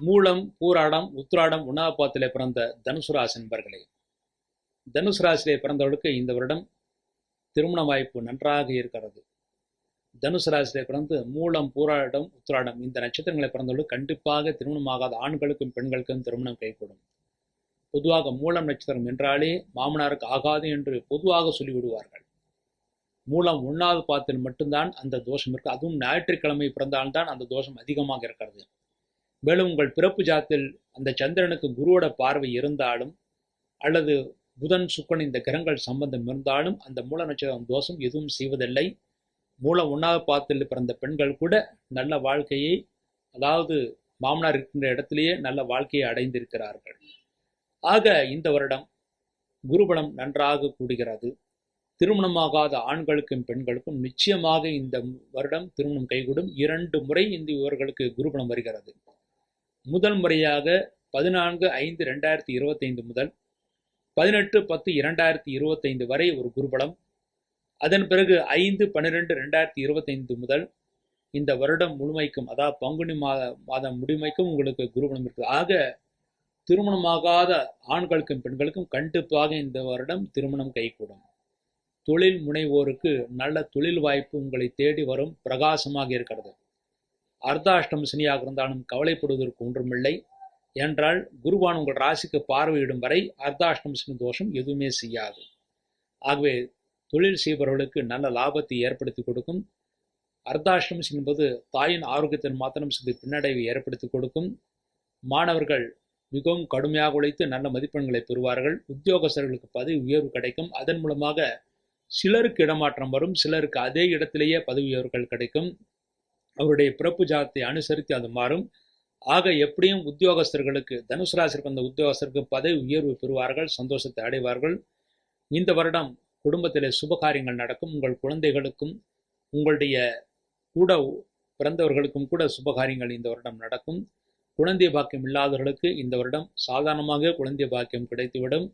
மூலம் பூராடம் உத்ராடம் உணாபாத்திலே பிறந்த தனுசு ராசி நண்பர்களே. தனுசு ராசியிலே பிறந்தவர்களுக்கு இந்த வருடம் திருமண வாய்ப்பு நன்றாக இருக்கிறது. தனுசு ராசியிலே பிறந்து மூலம் பூராடம் உத்ராடம் இந்த நட்சத்திரங்களை பிறந்தவர்களுக்கு கண்டிப்பாக திருமணமாகாத ஆண்களுக்கும் பெண்களுக்கும் திருமணம் கைகூடும். பொதுவாக மூலம் நட்சத்திரம் என்றாலே மாமனாருக்கு ஆகாது என்று பொதுவாக சொல்லிவிடுவார்கள். மூலம் ஒன்றாவது பாத்தில் மட்டும்தான் அந்த தோஷம் இருக்கு. அதுவும் ஞாயிற்றுக்கிழமை பிறந்தால்தான் அந்த தோஷம் அதிகமாக இருக்கிறது. மேலும் உங்கள் பிறப்பு ஜாத்தில் அந்த சந்திரனுக்கு குருவோட பார்வை இருந்தாலும் அல்லது புதன் சுக்கன் இந்த கிரகங்கள் சம்பந்தம் இருந்தாலும் அந்த மூல நட்சத்திரம் தோஷம் எதுவும் செய்வதில்லை. மூல ஒன்றாவது பாத்தில் பிறந்த பெண்கள் கூட நல்ல வாழ்க்கையை அதாவது மாமனார் இருக்கின்ற இடத்திலேயே நல்ல வாழ்க்கையை அடைந்திருக்கிறார்கள். ஆக இந்த வருடம் குருபலம் நன்றாக கூடுகிறது. திருமணமாகாத ஆண்களுக்கும் பெண்களுக்கும் நிச்சயமாக இந்த வருடம் திருமணம் கைகூடும். இரண்டு முறை இந்த இவர்களுக்கு குருபலம் வருகிறது. முதல் முறையாக பதினான்கு ஐந்து ரெண்டாயிரத்தி இருபத்தைந்து முதல் பதினெட்டு பத்து இரண்டாயிரத்தி இருபத்தைந்து வரை ஒரு குருபலம். அதன் பிறகு ஐந்து பன்னிரெண்டு ரெண்டாயிரத்தி இருபத்தைந்து முதல் இந்த வருடம் முழுமைக்கும் அதாவது பங்குனி மாத மாதம் முடிமைக்கும் உங்களுக்கு குருபலம் இருக்குது ஆக திருமணமாகாத ஆண்களுக்கும் பெண்களுக்கும் கண்டிப்பாக இந்த வருடம் திருமணம் கைகூடும். தொழில் முனைவோருக்கு நல்ல தொழில் வாய்ப்பு உங்களை தேடி வரும் பிரகாசமாக இருக்கிறது. அர்த்தாஷ்டம் சனியாக இருந்தாலும் கவலைப்படுவதற்கு ஒன்றுமில்லை. என்றால் குருவான் உங்கள் ராசிக்கு பார்வையிடும் வரை அர்த்தாஷ்டம் சனி தோஷம் எதுவுமே செய்யாது. ஆகவே தொழில் செய்பவர்களுக்கு நல்ல லாபத்தை ஏற்படுத்தி கொடுக்கும். அர்த்தாஷ்டம் என்பது தாயின் ஆரோக்கியத்தின் மாத்திரம் சிறிது பின்னடைவை ஏற்படுத்தி கொடுக்கும். மாணவர்கள் மிகவும் கடுமையாக உழைத்து நல்ல மதிப்பெண்களை பெறுவார்கள். உத்தியோகஸ்தர்களுக்கு பதவி உயர்வு கிடைக்கும். அதன் மூலமாக சிலருக்கு இடமாற்றம் வரும். சிலருக்கு அதே இடத்திலேயே பதவி உயர்வுகள் கிடைக்கும். அவருடைய பிறப்பு ஜாதத்தை அனுசரித்து அது மாறும். ஆக எப்படியும் உத்தியோகஸ்தர்களுக்கு தனுசு ராசிக்கு வந்த உத்தியோகஸ்தருக்கு பதவி உயர்வு பெறுவார்கள் சந்தோஷத்தை அடைவார்கள். இந்த வருடம் குடும்பத்திலே சுபகாரியங்கள் நடக்கும். உங்கள் குழந்தைகளுக்கும் உங்களுடைய கூட பிறந்தவர்களுக்கும் கூட சுபகாரியங்கள் இந்த வருடம் நடக்கும். குழந்தை பாக்கியம் இல்லாதவர்களுக்கு இந்த வருடம் சாதாரணமாக குழந்தை பாக்கியம் கிடைத்துவிடும்.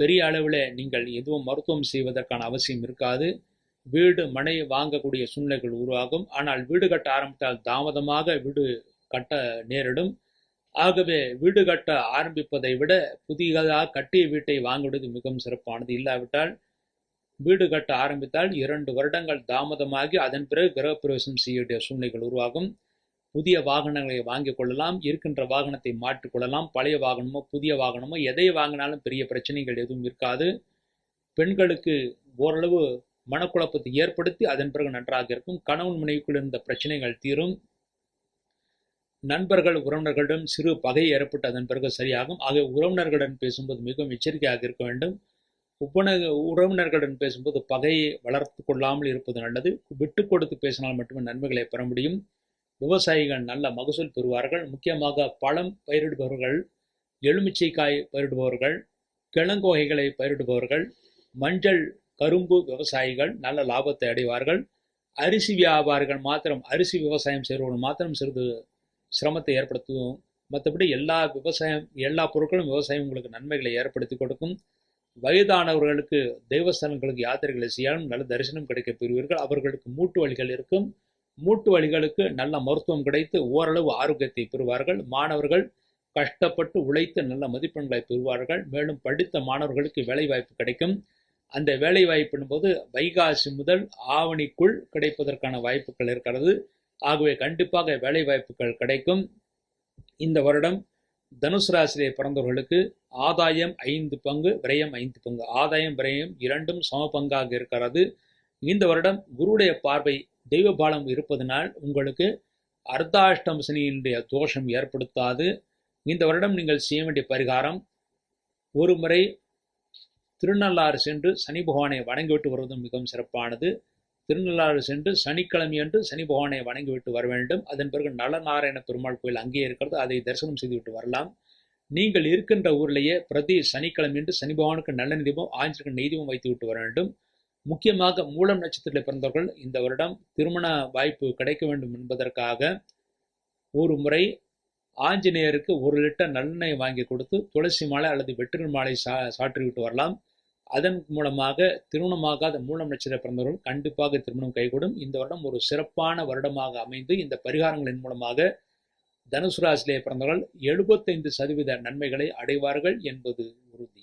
பெரிய அளவில் நீங்கள் எதுவும் மருத்துவம் செய்வதற்கான அவசியம் இருக்காது. வீடு மனை வாங்கக்கூடிய சூழ்நிலைகள் உருவாகும். ஆனால் வீடு கட்ட ஆரம்பித்தால் தாமதமாக வீடு கட்ட நேரிடும். ஆகவே வீடு கட்ட ஆரம்பிப்பதை விட புதியதாக கட்டிய வீட்டை வாங்குவது மிகவும் சிறப்பானது. இல்லாவிட்டால் வீடு கட்ட ஆரம்பித்தால் இரண்டு வருடங்கள் தாமதமாகி அதன் பிறகு கிரகப்பிரவேசம் செய்ய வேண்டிய சூழ்நிலைகள் உருவாகும். புதிய வாகனங்களை வாங்கிக் கொள்ளலாம். இருக்கின்ற வாகனத்தை மாற்றிக்கொள்ளலாம் பழைய வாகனமோ புதிய வாகனமோ எதை வாங்கினாலும் பெரிய பிரச்சனைகள் எதுவும் இருக்காது. பெண்களுக்கு ஓரளவு மனக்குழப்பத்தை ஏற்படுத்தி அதன் பிறகு நன்றாக இருக்கும். கணவன் மனைவிக்குள் இருந்த பிரச்சனைகள் தீரும். நண்பர்கள் உறவினர்களிடம் சிறு பகை ஏற்பட்டு அதன் பிறகு சரியாகும். ஆகவே உறவினர்களுடன் பேசும்போது மிகவும் எச்சரிக்கையாக இருக்க வேண்டும். உபன உறவினர்களுடன் பேசும்போது பகையை வளர்த்து கொள்ளாமல் இருப்பது நல்லது. விட்டு கொடுத்து பேசினால் மட்டுமே நன்மைகளை பெற முடியும். விவசாயிகள் நல்ல மகசூல் பெறுவார்கள். முக்கியமாக பழம் பயிரிடுபவர்கள் எலுமிச்சைக்காய் பயிரிடுபவர்கள் கிழங்கு வகைகளை பயிரிடுபவர்கள் மஞ்சள் கரும்பு விவசாயிகள் நல்ல லாபத்தை அடைவார்கள். அரிசி வியாபாரிகள் மாத்திரம் அரிசி விவசாயம் செய்கிறவர்கள் மாத்திரம் சிறிது சிரமத்தை ஏற்படுத்தும். மற்றபடி எல்லா விவசாயம் எல்லா பொருட்களும் விவசாயம் உங்களுக்கு நன்மைகளை ஏற்படுத்தி கொடுக்கும். வயதானவர்களுக்கு தெய்வஸ்தலங்களுக்கு யாத்திரைகளை செய்யாலும் நல்ல தரிசனம் கிடைக்க பெறுவீர்கள். அவர்களுக்கு மூட்டு வழிகள் இருக்கும். மூட்டு வலிகளுக்கு நல்ல மருத்துவம் கிடைத்து ஓரளவு ஆரோக்கியத்தை பெறுவார்கள். மாணவர்கள் கஷ்டப்பட்டு உழைத்து நல்ல மதிப்பெண்களை பெறுவார்கள். மேலும் படித்த மாணவர்களுக்கு வேலை வாய்ப்பு கிடைக்கும். அந்த வேலை வாய்ப்பின் போது வைகாசி முதல் ஆவணிக்குள் கிடைப்பதற்கான வாய்ப்புகள் இருக்கிறது. ஆகவே கண்டிப்பாக வேலை வாய்ப்புகள் கிடைக்கும். இந்த வருடம் தனுசு ராசியிலே பிறந்தவர்களுக்கு ஆதாயம் ஐந்து பங்கு விரயம் ஐந்து பங்கு. ஆதாயம் விரயம் இரண்டும் சம பங்காக இருக்கிறது. இந்த வருடம் குருடைய பார்வை தெய்வ பாலம் இருப்பதனால் உங்களுக்கு அர்த்தாஷ்டம் சனியினுடைய தோஷம் ஏற்படுத்தாது. இந்த வருடம் நீங்கள் செய்ய வேண்டிய பரிகாரம் ஒரு முறை திருநள்ளாறு சென்று சனி பகவானை வணங்கிவிட்டு வருவதும் மிகவும் சிறப்பானது. திருநள்ளாறு சென்று சனிக்கிழமையன்று சனி பகவானை வணங்கிவிட்டு வர வேண்டும். அதன் பிறகு நலநாராயண பெருமாள் கோயில் அங்கே இருக்கிறது. அதை தரிசனம் செய்துவிட்டு வரலாம். நீங்கள் இருக்கின்ற ஊரிலேயே பிரதி சனிக்கிழமையன்று சனி பகவானுக்கு நல்ல தீபம் ஆஞ்சனுக்கு நெய்தீபம் வைத்து விட்டு வர வேண்டும். முக்கியமாக மூலம் நட்சத்திரத்தில் பிறந்தவர்கள் இந்த வருடம் திருமண வாய்ப்பு கிடைக்க வேண்டும் என்பதற்காக ஒரு முறை ஆஞ்சநேயருக்கு ஒரு லிட்டர் நல்லெண்ணெய் வாங்கி கொடுத்து துளசி மாலை அல்லது வெற்றில் மாலை சா சாற்றி விட்டு வரலாம். அதன் மூலமாக திருமணமாகாத மூலம் நட்சத்திர பிறந்தவர்கள் கண்டிப்பாக திருமணம் கைகூடும். இந்த வருடம் ஒரு சிறப்பான வருடமாக அமைந்து இந்த பரிகாரங்களின் மூலமாக தனுசு ராசியிலே பிறந்தவர்கள் எழுபத்தைந்து சதவீத நன்மைகளை அடைவார்கள் என்பது உறுதி.